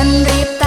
มันรีบ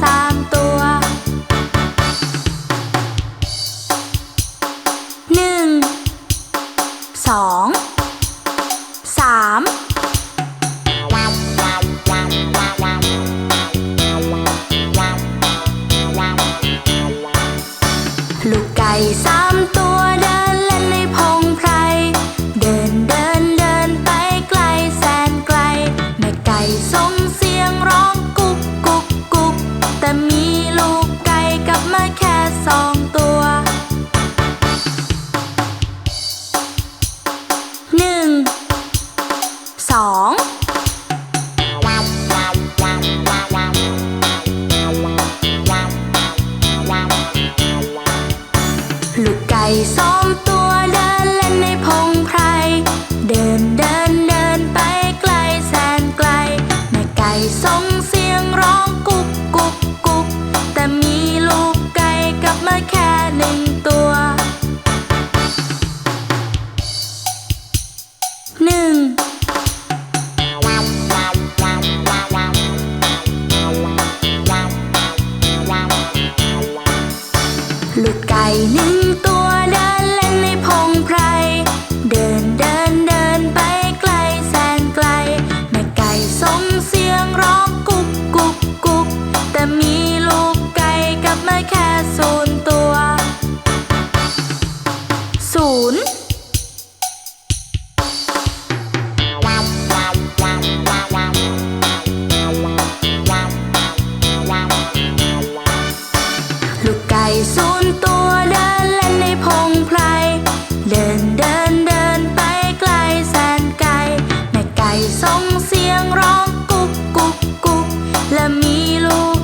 さい。 ส่งเสียงร้องกุ๊กกุ๊กกุ๊กแต่มีลูกไก่กลับมาแค่หนึ่ง ยงร้องกุ๊กกุ๊กกุ๊กและมีลูก